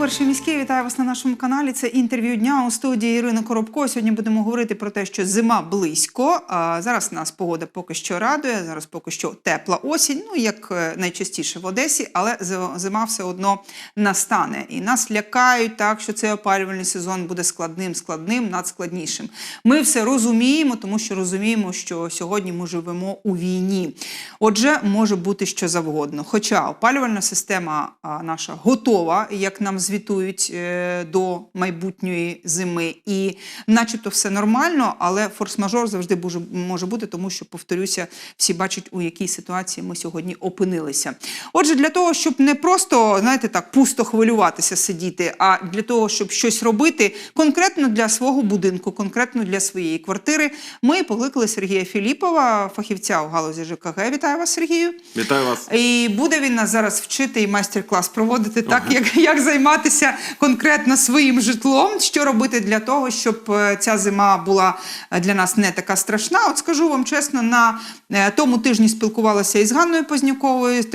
перший міський. Вітаю вас на нашому каналі. Це інтерв'ю дня у студії Ірина Коробко. Сьогодні будемо говорити про те, що зима близько. А зараз нас погода поки що радує. Зараз поки що тепла осінь. Ну як е, найчастіше в Одесі, але зима все одно настане. І нас лякають так, що цей опалювальний сезон буде складним, складним, надскладнішим. Ми все розуміємо, тому що розуміємо, що сьогодні ми живемо у війні. Отже, може бути що завгодно. Хоча опалювальна система наша готова, як нам звітують е, до майбутньої зими, і начебто все нормально, але форс-мажор завжди може, може бути, тому що, повторюся, всі бачать, у якій ситуації ми сьогодні опинилися. Отже, для того, щоб не просто, знаєте, так пусто хвилюватися, сидіти, а для того, щоб щось робити конкретно для свого будинку, конкретно для своєї квартири, ми покликали Сергія Філіпова, фахівця у галузі ЖКГ. Вітаю вас, Сергію. Вітаю вас. І буде він нас зараз вчити і майстер-клас проводити так, як, як займатися конкретно своїм житлом, що робити для того, щоб е, ця зима була е, для нас не така страшна. От скажу вам чесно, на е, тому тижні спілкувалася із Ганною Познюковою з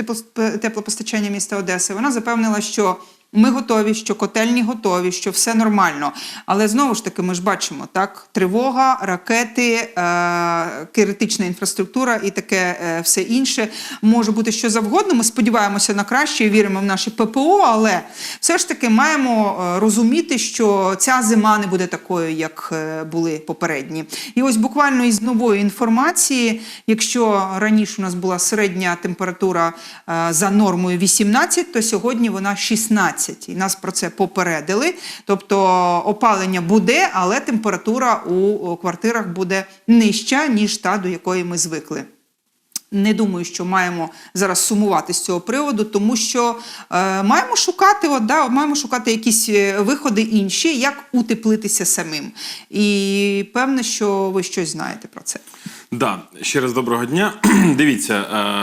теплопостачання міста Одеси. Вона запевнила, що. Ми готові, що котельні готові, що все нормально. Але знову ж таки, ми ж бачимо так: тривога, ракети, е, критична інфраструктура і таке е, все інше може бути що завгодно. Ми сподіваємося на краще і віримо в наші ППО, але все ж таки маємо е, розуміти, що ця зима не буде такою, як е, були попередні. І ось буквально із нової інформації, якщо раніше у нас була середня температура е, за нормою 18, то сьогодні вона 16. І нас про це попередили. Тобто опалення буде, але температура у квартирах буде нижча, ніж та, до якої ми звикли. Не думаю, що маємо зараз сумувати з цього приводу, тому що е, маємо шукати, от, да, маємо шукати якісь е, виходи інші, як утеплитися самим. І певне, що ви щось знаєте про це. Да, ще раз доброго дня. Дивіться,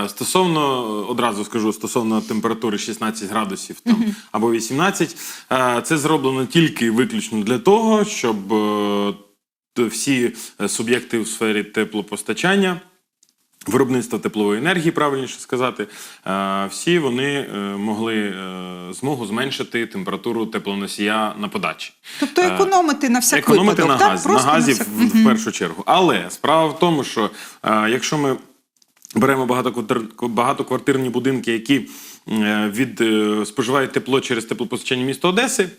е, стосовно одразу скажу стосовно температури 16 градусів там або 18, е, це зроблено тільки виключно для того, щоб е, всі суб'єкти в сфері теплопостачання. Виробництва теплової енергії, правильніше сказати, е, всі вони е, могли е, змогу зменшити температуру теплоносія на подачі. Тобто економити на всяк економити випадок. на так? газ, Просто на газі всяк- в, в першу чергу. Але справа в тому, що якщо ми беремо багатоквартир- багатоквартирні будинки, які від, споживають тепло через теплопостачання міста Одеси,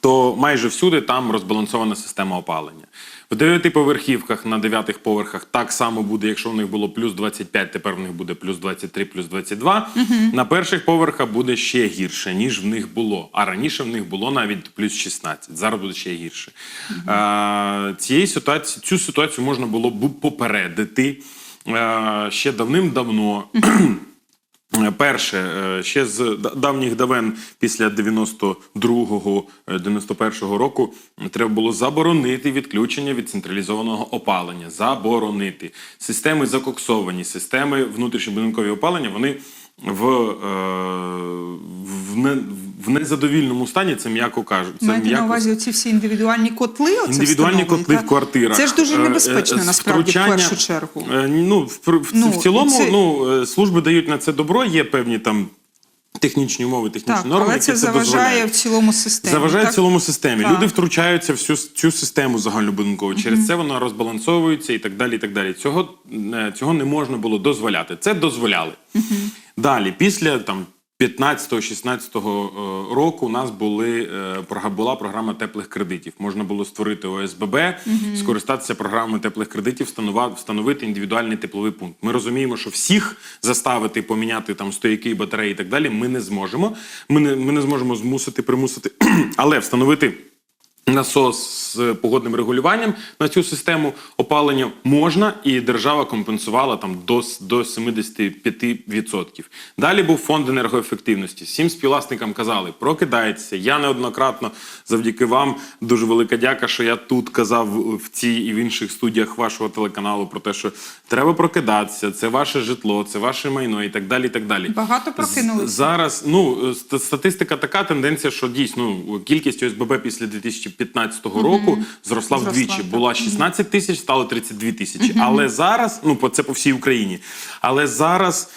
то майже всюди там розбалансована система опалення. В дев'ятиповерхівках на дев'ятих поверхах так само буде, якщо в них було плюс 25, тепер в них буде плюс 23, плюс 22. На перших поверхах буде ще гірше, ніж в них було. А раніше в них було навіть плюс 16. Зараз буде ще гірше. Е, цієї ситуації, цю ситуацію можна було б попередити е, ще давним-давно. Е, Перше, е, ще з давніх давен, після 92-го, е, 91-го року, треба було заборонити відключення від централізованого опалення. Заборонити. Системи закоксовані, системи внутрішньобудинкові опалення, вони в, е, в, не, в незадовільному стані, це м'яко кажуть. Це Маєте на увазі оці всі індивідуальні котли? Оце Індивідуальні котли в квартирах. Це ж дуже Е, небезпечно, е, насправді, в першу чергу. Ну, в, в, Ну, в цілому, це- ну, служби дають на це добро, є певні там технічні умови, технічні Так, норми, але це це заважає дозволяють. в цілому системі. Заважає так? в цілому системі. Так. Люди втручаються в всю цю систему загальнобудинкову. Через це вона розбалансовується і так далі. І так далі. Цього, цього не можна було дозволяти. Це дозволяли. Далі, після там. 15-16 е, року у нас були, е, була програма теплих кредитів. Можна було створити ОСББ, скористатися програмою теплих кредитів, встановити індивідуальний тепловий пункт. Ми розуміємо, що всіх заставити поміняти там стояки, батареї і так далі. Ми не зможемо. Ми не, ми не зможемо змусити, примусити, але встановити. Насос з погодним регулюванням на цю систему опалення можна, і держава компенсувала там до, до 75%. Далі був фонд енергоефективності. Всім співвласникам казали, прокидайтеся. Я неоднократно завдяки вам дуже велика дяка, що я тут казав в цій і в інших студіях вашого телеканалу про те, що треба прокидатися, це ваше житло, це ваше майно і так далі. І так далі. Багато прокинулися. Зараз ну ст- статистика така тенденція, що дійсно кількість ОСББ після 2015 року зросла Зросла, вдвічі. так. Була 16 тисяч, стало 32 тисячі. Але зараз, ну по це по всій Україні. Але зараз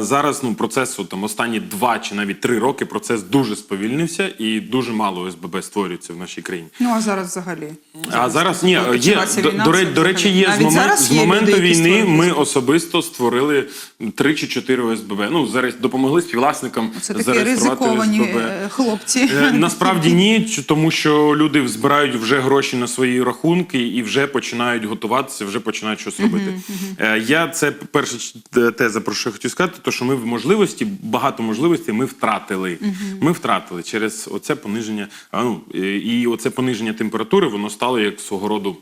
Зараз ну, процес там, останні два чи навіть три роки процес дуже сповільнився і дуже мало ОСББ створюється в нашій країні. Ну а зараз взагалі. А зараз ні, є до, війна, до, до речі, є з, Навіть момент, зараз з моменту люди, війни. Ми особисто створили три чи чотири ОСББ. Ну зараз допомогли співвласникам Це такі зареєструвати ОСББ. е, хлопці. Е, Насправді ні, тому що люди збирають вже гроші на свої рахунки і вже починають готуватися, вже починають щось робити. Е, Я це перша те- теза, про що хотів сказати, то що ми в можливості, багато можливостей ми втратили. Ми втратили через оце пониження. а, Ну і оце пониження температури, воно стало як свого роду.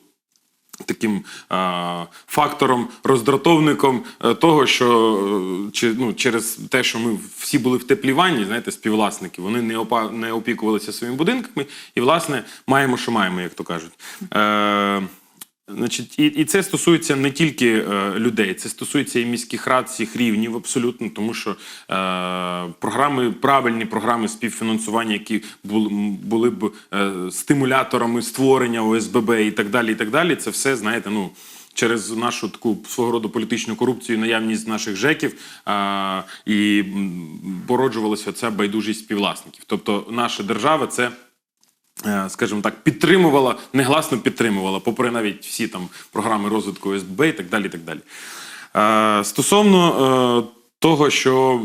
Таким а, фактором, роздратовником е, того, що е, чи, ну, через те, що ми всі були в теплій ванні, знаєте, співвласники, вони не, опа, не опікувалися своїми будинками, і, власне, маємо, що маємо, як то кажуть. Е, Значить, і, і це стосується не тільки е, людей, це стосується і міських рад всіх рівнів, абсолютно, тому що е, програми, правильні програми співфінансування, які були, були б е, стимуляторами створення ОСББ і так далі, і так далі, це все, знаєте, ну. Через нашу таку свого роду політичну корупцію, наявність наших жеків а, і м, породжувалася ця байдужість співвласників. Тобто, наша держава це е, скажімо так, підтримувала, негласно підтримувала, попри навіть всі там програми розвитку СБ і так далі. І так далі. Е, Стосовно е, того, що,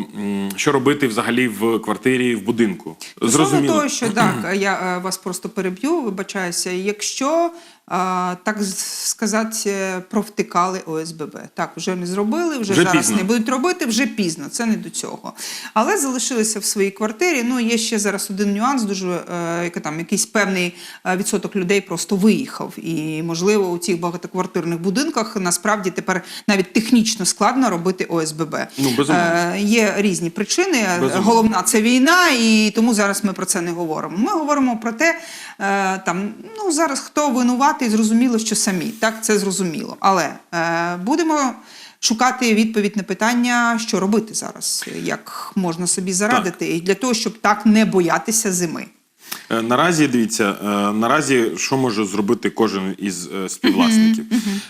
що робити взагалі в квартирі, в будинку. Стосовно того, що так, я е, вас просто переб'ю, вибачаюся. Якщо е, так сказати, е, провтикали ОСББ, так вже не зробили, вже, Вже зараз пізно. не будуть робити, вже пізно. Це не до цього. Але залишилися в своїй квартирі. Ну є ще зараз один нюанс, дуже е, там якийсь певний е, відсоток людей просто виїхав. І можливо у цих багатоквартирних будинках насправді тепер навіть технічно складно робити ОСББ. Ну, безумовно. Є різні причини. Безумовно. Головна це війна, і тому зараз ми про це не говоримо. Ми говоримо про те, там ну зараз хто винуватий, зрозуміло, що самі так це зрозуміло. Але е, будемо шукати відповідь на питання, що робити зараз, як можна собі зарадити, і для того, щоб так не боятися зими. Е, Наразі дивіться, е, наразі що може зробити кожен із е, співвласників?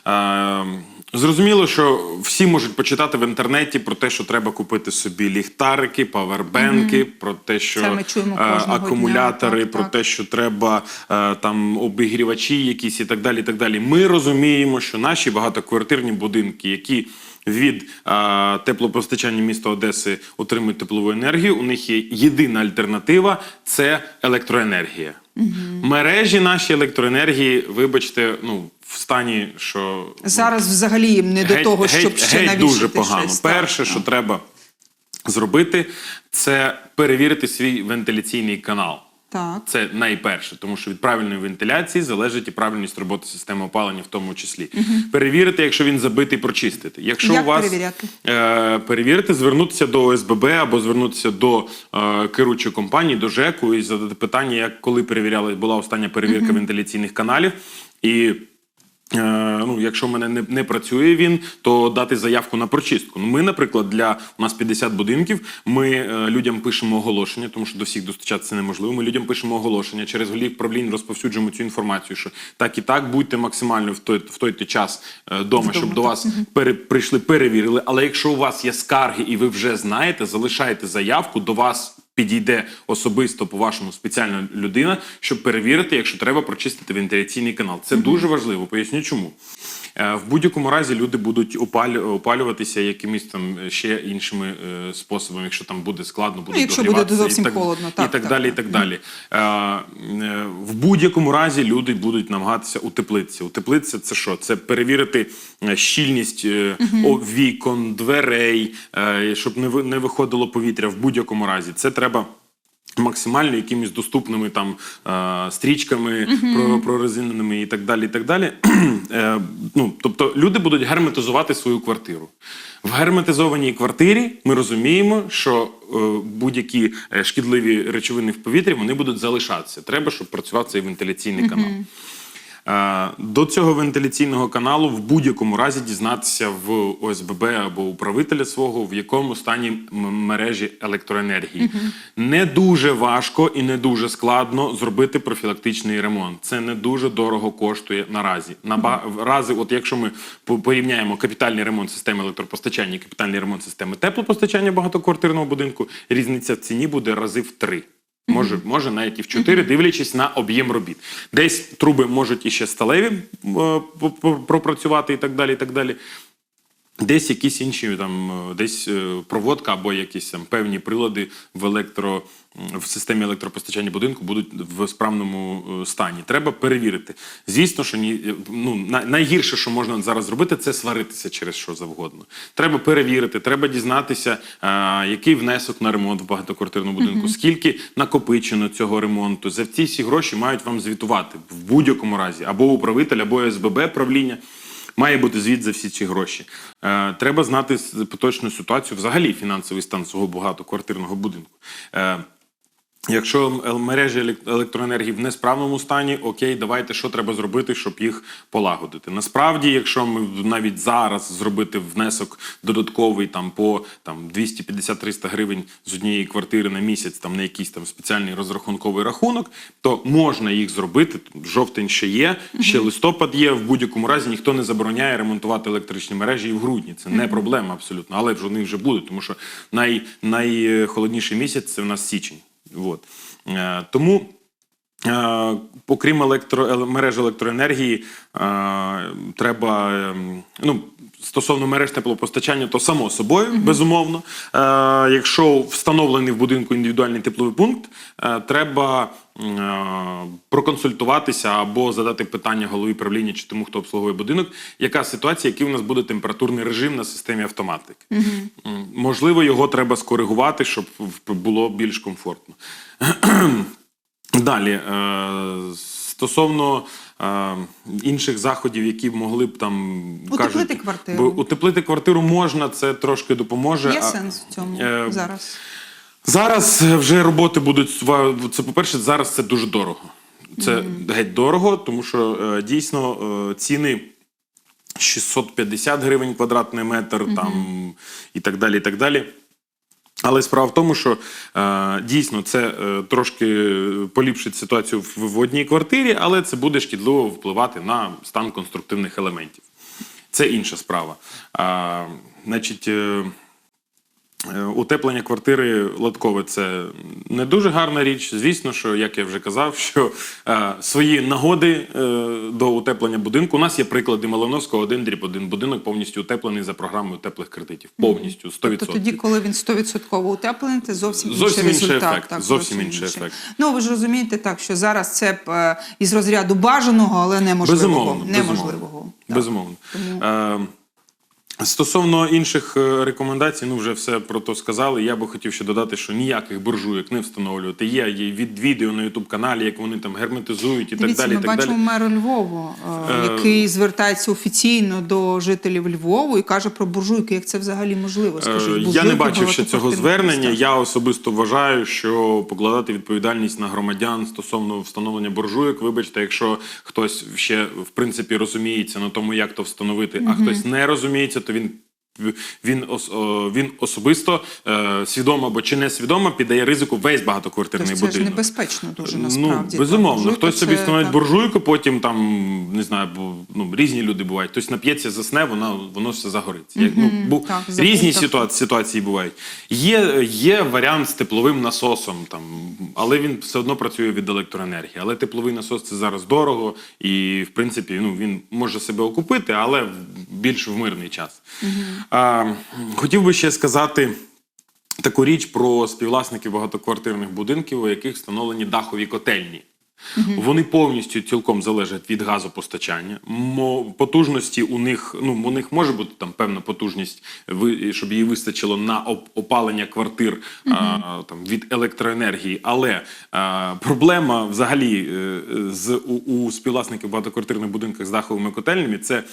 Е, Зрозуміло, що всі можуть почитати в інтернеті про те, що треба купити собі ліхтарики, павербенки, про те, що е, кожного дня, акумулятори, так, про так. те, що треба е, там обігрівачі якісь і так далі. І так далі. Ми розуміємо, що наші багатоквартирні будинки, які від е, теплопостачання міста Одеси отримують теплову енергію. У них є єдина альтернатива це електроенергія. Мережі наші електроенергії, вибачте, ну в стані, що Зараз взагалі їм не до геть, того, геть, щоб ще геть дуже погано. щось. Перше, так. що треба зробити, це перевірити свій вентиляційний канал. Так. Це найперше, тому що від правильної вентиляції залежить і правильність роботи системи опалення, в тому числі. Перевірити, якщо він забитий, прочистити. Якщо Як у вас перевіряти? Е, перевірити, звернутися до ОСББ або звернутися до е, керуючої компанії, до ЖЕКу і задати питання, як коли перевіряли, була остання перевірка вентиляційних каналів. І ну, якщо в мене не, не працює він, то дати заявку на прочистку. Ну, ми, наприклад, для у нас 50 будинків. Ми е, людям пишемо оголошення, тому що до всіх достучатися неможливо. Ми людям пишемо оголошення через голів правлінь розповсюджуємо цю інформацію, що так і так будьте максимально в той в той час е, дома, щоб до вас пере, прийшли, перевірили. Але якщо у вас є скарги і ви вже знаєте, залишайте заявку до вас. Підійде особисто по вашому спеціальна людина, щоб перевірити, якщо треба прочистити вентиляційний канал. Це дуже важливо. Поясню чому. Е, В будь-якому разі люди будуть опалю- опалюватися якимись там е, ще іншими е, способами, якщо там буде складно, буде Ну, якщо буде зовсім і так, холодно, і так, так так, далі. І так. так далі. В будь-якому разі люди будуть намагатися утеплитися. Утеплитися це що? Це перевірити щільність о- вікон, дверей, щоб не виходило повітря в будь-якому разі. Це треба. Максимально якимись доступними там стрічками стрічками про, прорезиненими і так далі. І так далі. е, ну, тобто люди будуть герметизувати свою квартиру. В герметизованій квартирі ми розуміємо, що е, будь-які е, шкідливі речовини в повітрі вони будуть залишатися. Треба, щоб працював цей вентиляційний канал. Е, До цього вентиляційного каналу в будь-якому разі дізнатися в ОСББ або управителя свого, в якому стані мережі електроенергії. Не дуже важко і не дуже складно зробити профілактичний ремонт. Це не дуже дорого коштує наразі. Наразі, от якщо ми по- порівняємо капітальний ремонт системи електропостачання і капітальний ремонт системи теплопостачання багатоквартирного будинку, різниця в ціні буде рази в три. Може, може навіть і в 4, дивлячись на об'єм робіт. Десь труби можуть іще сталеві е, пропрацювати і так далі. І так далі. Десь якісь інші там, е, десь е, проводка або якісь там певні прилади в електро в системі електропостачання будинку будуть в справному е, стані. Треба перевірити. Звісно, що ні, е, ну найгірше, що можна зараз зробити, це сваритися через що завгодно. Треба перевірити, треба дізнатися, е, який внесок на ремонт в багатоквартирному будинку, скільки накопичено цього ремонту. За ці всі гроші мають вам звітувати в будь-якому разі або управитель, або СББ правління. Має бути звіт за всі ці гроші. Е, треба знати поточну ситуацію, взагалі фінансовий стан свого багатоквартирного будинку. Е, Якщо мережі елек- електроенергії в несправному стані, окей, давайте що треба зробити, щоб їх полагодити. Насправді, якщо ми навіть зараз зробити внесок додатковий там по там 250-300 гривень з однієї квартири на місяць, там на якийсь там спеціальний розрахунковий рахунок, то можна їх зробити. Жовтень ще є, ще листопад є. В будь-якому разі ніхто не забороняє ремонтувати електричні мережі і в грудні. Це не проблема абсолютно, але ж вони вже будуть, тому що най, найхолодніший місяць це в нас січень. От. Е, тому, е, окрім електро, мереж електроенергії, е, треба. ем, ну, Стосовно мереж теплопостачання, то само собою, безумовно. Е, якщо встановлений в будинку індивідуальний тепловий пункт, е, треба е, проконсультуватися або задати питання голові правління чи тому, хто обслуговує будинок, яка ситуація, який у нас буде температурний режим на системі автоматики. М, Можливо, його треба скоригувати, щоб було більш комфортно. Далі, е, стосовно е, інших заходів, які могли б там Утеплити кажуть, квартиру. бо утеплити квартиру можна, це трошки допоможе. Є а- сенс в цьому е, зараз. Зараз вже роботи будуть це. По-перше, зараз це дуже дорого. Це геть дорого, тому що е, дійсно е, ціни 650 гривень квадратний метр, там і так далі. і так далі. Але справа в тому, що е, дійсно це е, трошки поліпшить ситуацію в, в одній квартирі, але це буде шкідливо впливати на стан конструктивних елементів. Це інша справа. Значить, е, Е, Утеплення квартири латкове це не дуже гарна річ. Звісно, що як я вже казав, що е, свої нагоди е, до утеплення будинку. У нас є приклади Малиновського один дріб один будинок повністю утеплений за програмою теплих кредитів. Повністю 100%. Тобто тоді, коли він 100% утеплений, це зовсім, Зовсім інший інший результат. ефект, Так, зовсім інший ефект. Ну ви ж розумієте так, що зараз це е, із розряду бажаного, але неможливого. Безумовно, неможливого. Так. Безумовно. Тому- Е, Стосовно інших е, рекомендацій, ну вже все про то сказали. Я би хотів ще додати, що ніяких буржуйок не встановлювати. Є, є від відео на Ютуб каналі, як вони там герметизують і Дивіться, так далі. ми так бачимо далі. мера Львова, е, Е, який звертається офіційно до жителів Львову і каже про буржуйки. Як це взагалі можливо? Скажіть, Е, Я не бачив ще цього звернення. Я особисто вважаю, що покладати відповідальність на громадян стосовно встановлення буржуйок. Вибачте, якщо хтось ще в принципі розуміється на тому, як то встановити, а хтось не розуміється, то він. Він ос, о, він особисто е, свідомо або чи не свідомо піддає ризику весь багатоквартирний Тобто це ж небезпечно дуже насправді. Ну, безумовно, Буржуйка хтось собі це, встановить буржуйку, потім там не знаю, бо ну різні люди бувають. Хтось нап'ється, засне, воно воно все загориться. Як, ну, бу, так, різні ситуації, ситуації бувають. Є, є варіант з тепловим насосом, там, але він все одно працює від електроенергії. Але тепловий насос це зараз дорого, і в принципі ну, він може себе окупити, але більш в мирний час. А, хотів би ще сказати таку річ про співвласників багатоквартирних будинків, у яких встановлені дахові котельні. Вони повністю цілком залежать від газопостачання. Мо- Потужності у них, ну у них може бути там певна потужність, щоб її вистачило на опалення квартир а, там від електроенергії. Але а, проблема взагалі е, з у, у співвласників багатоквартирних будинках з даховими котельнями це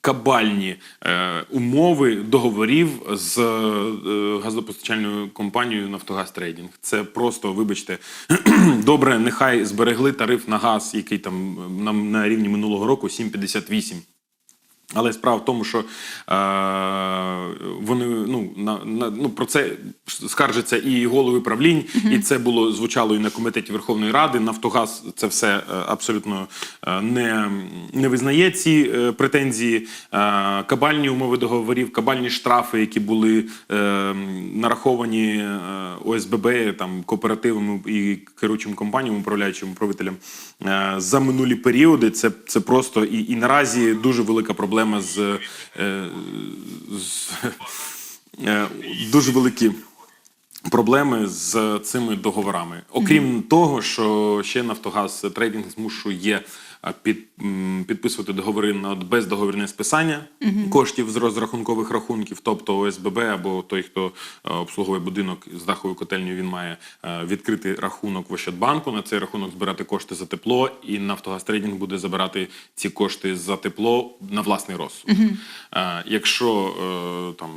кабальні е, умови договорів з е, газопостачальною компанією Нафтогаз Трейдінг. Це просто, вибачте, добре, нехай зберегли тариф на газ, який там нам на, на рівні минулого року 7,58. Але справа в тому, що е, вони ну, на, на, ну, про це скаржаться і голови правлінь, і це було звучало і на комітеті Верховної Ради. Нафтогаз це все е, абсолютно е, не, не визнає ці е, претензії. Е, кабальні умови договорів, кабальні штрафи, які були е, нараховані е, ОСББ, там кооперативами і керуючим компаніям, управляючим управителям за минулі періоди. Це, це просто і, і наразі дуже велика проблема з, е, з е, дуже великі проблеми з цими договорами. Окрім того, що ще Нафтогаз Трейдинг змушує під, підписувати договори на бездоговірне списання коштів з розрахункових рахунків, тобто ОСББ або той, хто е, обслуговує будинок з даховою котельнею, він має е, відкрити рахунок в Ощадбанку, на цей рахунок збирати кошти за тепло, і Нафтогаз Трейдинг буде забирати ці кошти за тепло на власний розсуд. Е, Якщо там,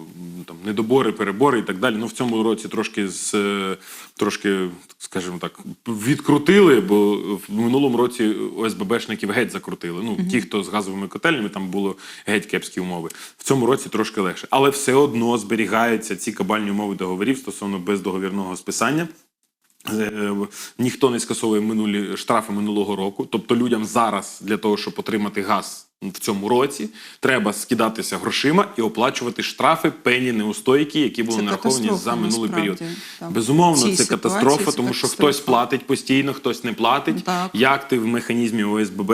там недобори, перебори і так далі, ну в цьому році трошки з трошки, скажімо так, відкрутили, бо в минулому році ОСББшників геть закрутили. Ну, ті, хто з газовими котельнями, там було геть кепські умови. В цьому році трошки легше. Але все одно зберігаються ці кабальні умови договорів стосовно бездоговірного списання. Е, Ніхто не скасовує минулі штрафи минулого року. Тобто людям зараз для того, щоб отримати газ в цьому році, треба скидатися грошима і оплачувати штрафи пені неустойки, які були Це нараховані за минулий період. Там. Безумовно, цій це катастрофа, тому що хтось платить постійно, хтось не платить. Так. Як ти в механізмі ОСББ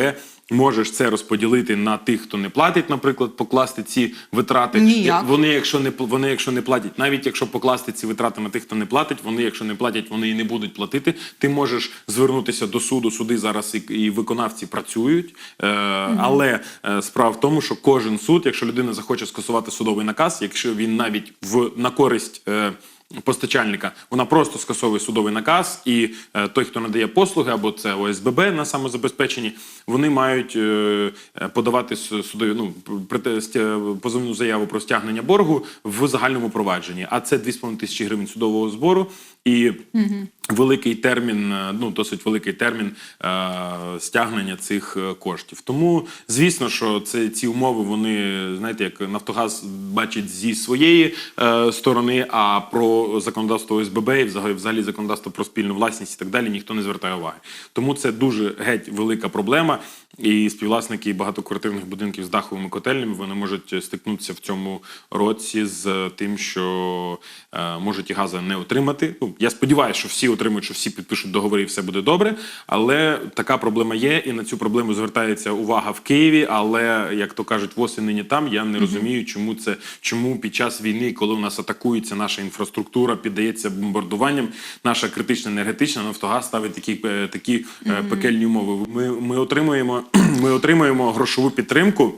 можеш це розподілити на тих, хто не платить, наприклад, покласти ці витрати? Ніяк. Вони, якщо не вони, якщо не платять, навіть якщо покласти ці витрати на тих, хто не платить, вони, якщо не платять, вони і не будуть платити. Ти можеш звернутися до суду. Суди зараз і, і виконавці працюють. Е, Але е, справа в тому, що кожен суд, якщо людина захоче скасувати судовий наказ, якщо він навіть в на користь. Е, Постачальника вона просто скасовує судовий наказ, і е, той, хто надає послуги, або це ОСББ на самозабезпеченні, вони мають е, е, подавати судові ну притестя позовну заяву про стягнення боргу в загальному провадженні. А це 2,5 тисячі гривень судового збору і великий термін, е, ну досить великий термін е, стягнення цих е, коштів. Тому звісно, що це ці умови вони знаєте, як Нафтогаз бачить зі своєї е, сторони, а про законодавство ОСББ і взагалі, взагалі законодавство про спільну власність і так далі ніхто не звертає уваги. Тому це дуже геть велика проблема. І співвласники багатоквартирних будинків з даховими котельнями вони можуть стикнутися в цьому році з тим, що е, можуть і газу не отримати. Ну я сподіваюся, що всі отримують, що всі підпишуть договори, і все буде добре. Але така проблема є, і на цю проблему звертається увага в Києві. Але як то кажуть, восени нині там. Я не розумію, чому це чому під час війни, коли у нас атакується наша інфраструктура, піддається бомбардуванням, наша критична енергетична Нафтогаз ставить такі, е, такі е, пекельні умови. Ми, ми отримуємо ми отримуємо грошову підтримку.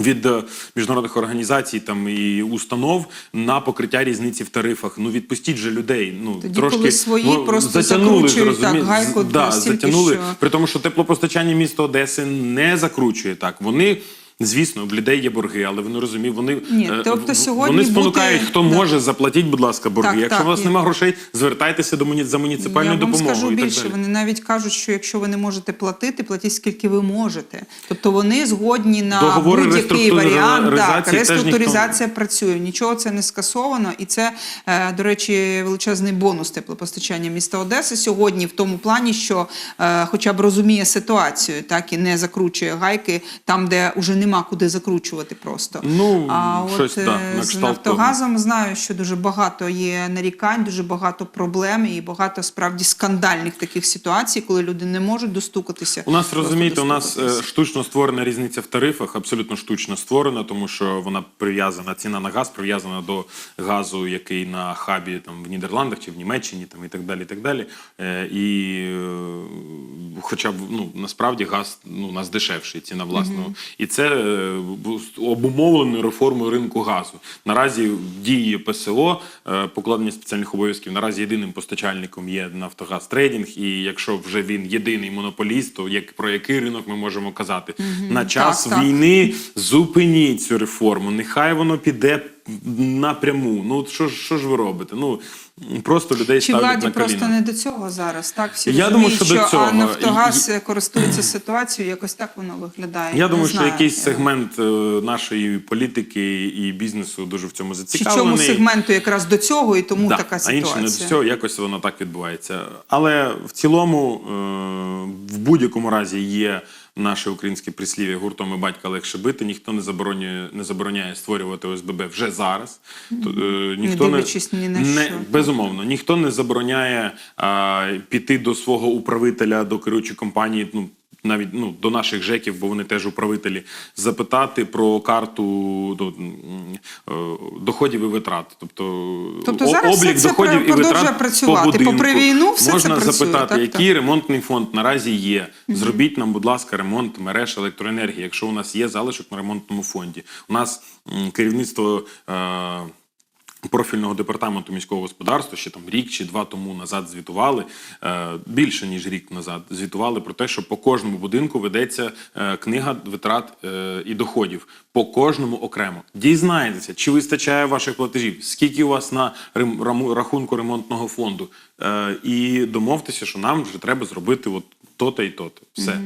Від е, міжнародних організацій там і установ на покриття різниці в тарифах. Ну відпустіть же людей. Ну Тоді, трошки коли свої ну, просто затягнули, так гайку да, затягнули. що- При тому, що теплопостачання міста Одеси не закручує так. Вони. Звісно, в людей є борги, але вони розуміють, вони, Ні, е, тобто сьогодні вони спонукають, бути- хто да. може, заплатіть, будь ласка, борги. Так, Якщо так, у вас і- немає грошей, звертайтеся до муні... за муніципальною Я вам допомогою. скажу і так більше. далі. Вони навіть кажуть, що якщо ви не можете платити, платіть скільки ви можете. Тобто вони згодні на будь-який варіант. Так, реструктуризація працює. Нічого це не скасовано, і це, е, до речі, величезний бонус теплопостачання міста Одеси сьогодні в тому плані, що е, хоча б розуміє ситуацію, так і не закручує гайки там, де вже нема куди закручувати просто. Ну, а щось, от да, е, на з Нафтогазом знаю, що дуже багато є нарікань, дуже багато проблем і багато справді скандальних таких ситуацій, коли люди не можуть достукатися. У нас розумієте, у нас е, штучно створена різниця в тарифах, абсолютно штучно створена, тому що вона прив'язана, ціна на газ прив'язана до газу, який на хабі там в Нідерландах чи в Німеччині, там і так далі. І так далі. Е, і хоча б ну насправді газ ну у нас дешевший, ціна власного. І це е, бу- обумовлено реформою ринку газу. Наразі діє ПСО, е, покладення спеціальних обов'язків. Наразі єдиним постачальником є Нафтогаз Трейдинг. І якщо вже він єдиний монополіст, то як про який ринок ми можемо казати? На час Так, так. війни зупиніть цю реформу. Нехай воно піде напряму. Ну що ж що ж ви робите? Ну просто людей Чи ставлять владі на просто не до цього зараз? Так всі Я розуміють, думаю, що до цього. а Нафтогаз користується ситуацією, якось так воно виглядає. Я Не думаю, що якийсь сегмент е, нашої політики і бізнесу дуже в цьому чи зацікавлений. чому сегменту якраз до цього, і тому Да, така а ситуація. інше не до цього якось воно так відбувається. Але в цілому, е, в будь-якому разі є наше українське прислів'я гуртом і батька легше бити. Ніхто не заборонює, не забороняє створювати ОСББ вже зараз. То, е, ніхто не, дивлячись ні на не що. безумовно, ніхто не забороняє а, піти до свого управителя, до керуючої компанії. Ну навіть ну до наших жеків, бо вони теж управителі, запитати про карту до, е, доходів і витрат. Тобто, Тобто зараз облік все це доходів і продовжує витрат працювати. по будинку. Попри війну все це можна працює, запитати, так, який так. ремонтний фонд наразі є. Зробіть нам, будь ласка, ремонт мереж електроенергії, якщо у нас є залишок на ремонтному фонді. У нас керівництво. Е- профільного департаменту міського господарства ще там рік чи два тому назад звітували е, більше ніж рік назад. Звітували про те, що по кожному будинку ведеться е, книга витрат е, і доходів по кожному окремо. Дізнайтеся, чи вистачає ваших платежів, скільки у вас на рахунку ремонтного фонду, і домовтеся, що нам вже треба зробити от то-то і то-то. Все.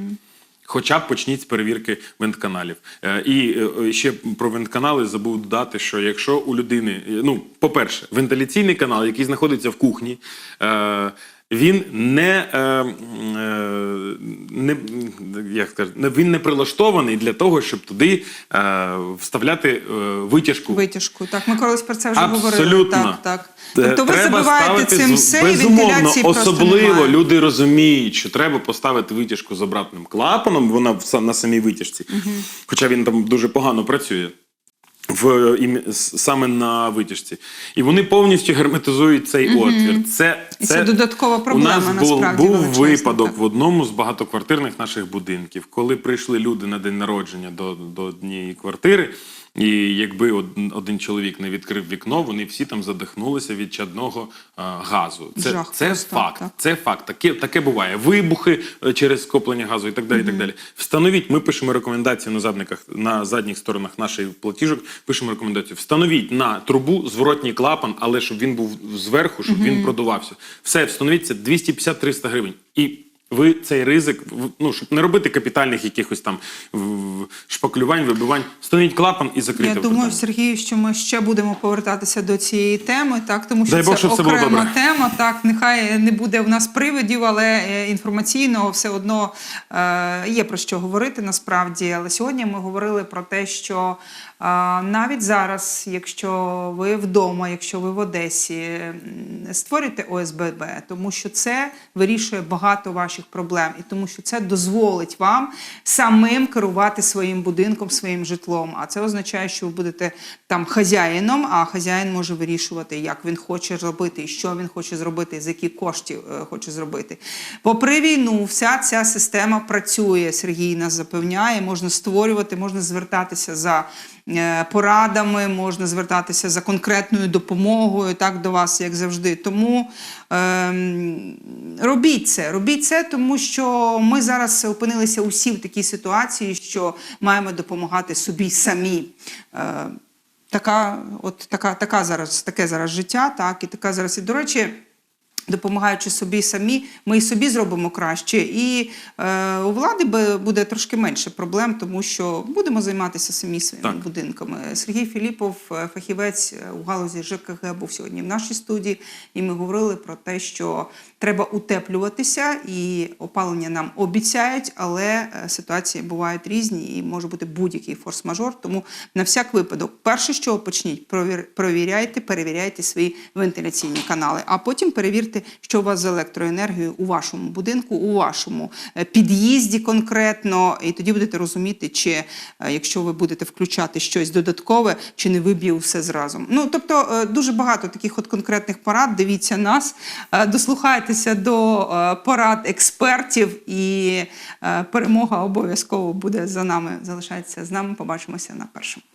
Хоча б почніть з перевірки вентканалів. Е, І е, ще про вентканали забув додати, що якщо у людини, е, ну, по-перше, вентиляційний канал, який знаходиться в кухні, він не, е, е, не, як скажу, він не прилаштований для того, щоб туди е, вставляти витяжку. Витяжку. Так, ми колись про це вже говорили. Так, так. Тобто ви забиваєте цим все, і безумовно, вентиляції просто особливо немає. люди розуміють, що треба поставити витяжку з обратним клапаном. Вона на самій витяжці, хоча він там дуже погано працює. В саме на витяжці, і вони повністю герметизують цей отвір. Це, І це додаткова проблема, У нас був, насправді, був випадок так. в одному з багатоквартирних наших будинків, коли прийшли люди на день народження до, до однієї квартири, і якби один чоловік не відкрив вікно, вони всі там задихнулися від чадного газу. Це, Жах це просто, факт. так. Це факт. Таке, таке буває. Вибухи е, через скоплення газу і так далі. і так далі. Встановіть, ми пишемо рекомендації на задниках, на задніх сторонах наших платіжок. Пишемо рекомендацію. Встановіть на трубу зворотній клапан, але щоб він був зверху, щоб він продувався. Все, встановіть це 250-300 гривень. І ви цей ризик, ну щоб не робити капітальних якихось там шпаклювань, вибивань, встановіть клапан і закрийте. Я думаю, питання. Сергію, що ми ще будемо повертатися до цієї теми, так тому що Дай Бог, це щоб все було окрема добре. тема. Так, нехай не буде в нас привидів, але е, інформаційно все одно е, є про що говорити насправді. Але сьогодні ми говорили про те, що навіть зараз, якщо ви вдома, якщо ви в Одесі, створюйте ОСББ, тому що це вирішує багато ваших проблем, і тому що це дозволить вам самим керувати своїм будинком, своїм житлом. А це означає, що ви будете там хазяїном, а хазяїн може вирішувати, як він хоче робити, що він хоче зробити, за які коштів е, хоче зробити. Попри війну, вся ця система працює. Сергій нас запевняє, можна створювати, можна звертатися за порадами, можна звертатися за конкретною допомогою, так до вас, як завжди. Тому ем, робіть це, робіть це, тому що ми зараз опинилися усі в такій ситуації, що маємо допомагати собі самі. Е, така, от така, така зараз, таке зараз життя, так, і така зараз. І, до речі, допомагаючи собі самі, ми і собі зробимо краще. І е, у влади буде трошки менше проблем, тому що будемо займатися самі своїми Так. будинками. Сергій Філіпов, е, фахівець е, у галузі ЖКГ, був сьогодні в нашій студії, і ми говорили про те, що треба утеплюватися, і опалення нам обіцяють, але е, ситуації бувають різні і може бути будь-який форс-мажор. Тому на всяк випадок, перше, що почніть, провір- провіряйте, перевіряйте свої вентиляційні канали, а потім перевірте перевірте, що у вас з електроенергією у вашому будинку, у вашому е, під'їзді конкретно, і тоді будете розуміти, чи е, якщо ви будете включати щось додаткове, чи не виб'є все зразу. Ну тобто е, дуже багато таких от конкретних порад. Дивіться нас, дослухайтеся до порад експертів, і перемога обов'язково буде за нами. Залишайтеся з нами. Побачимося на першому.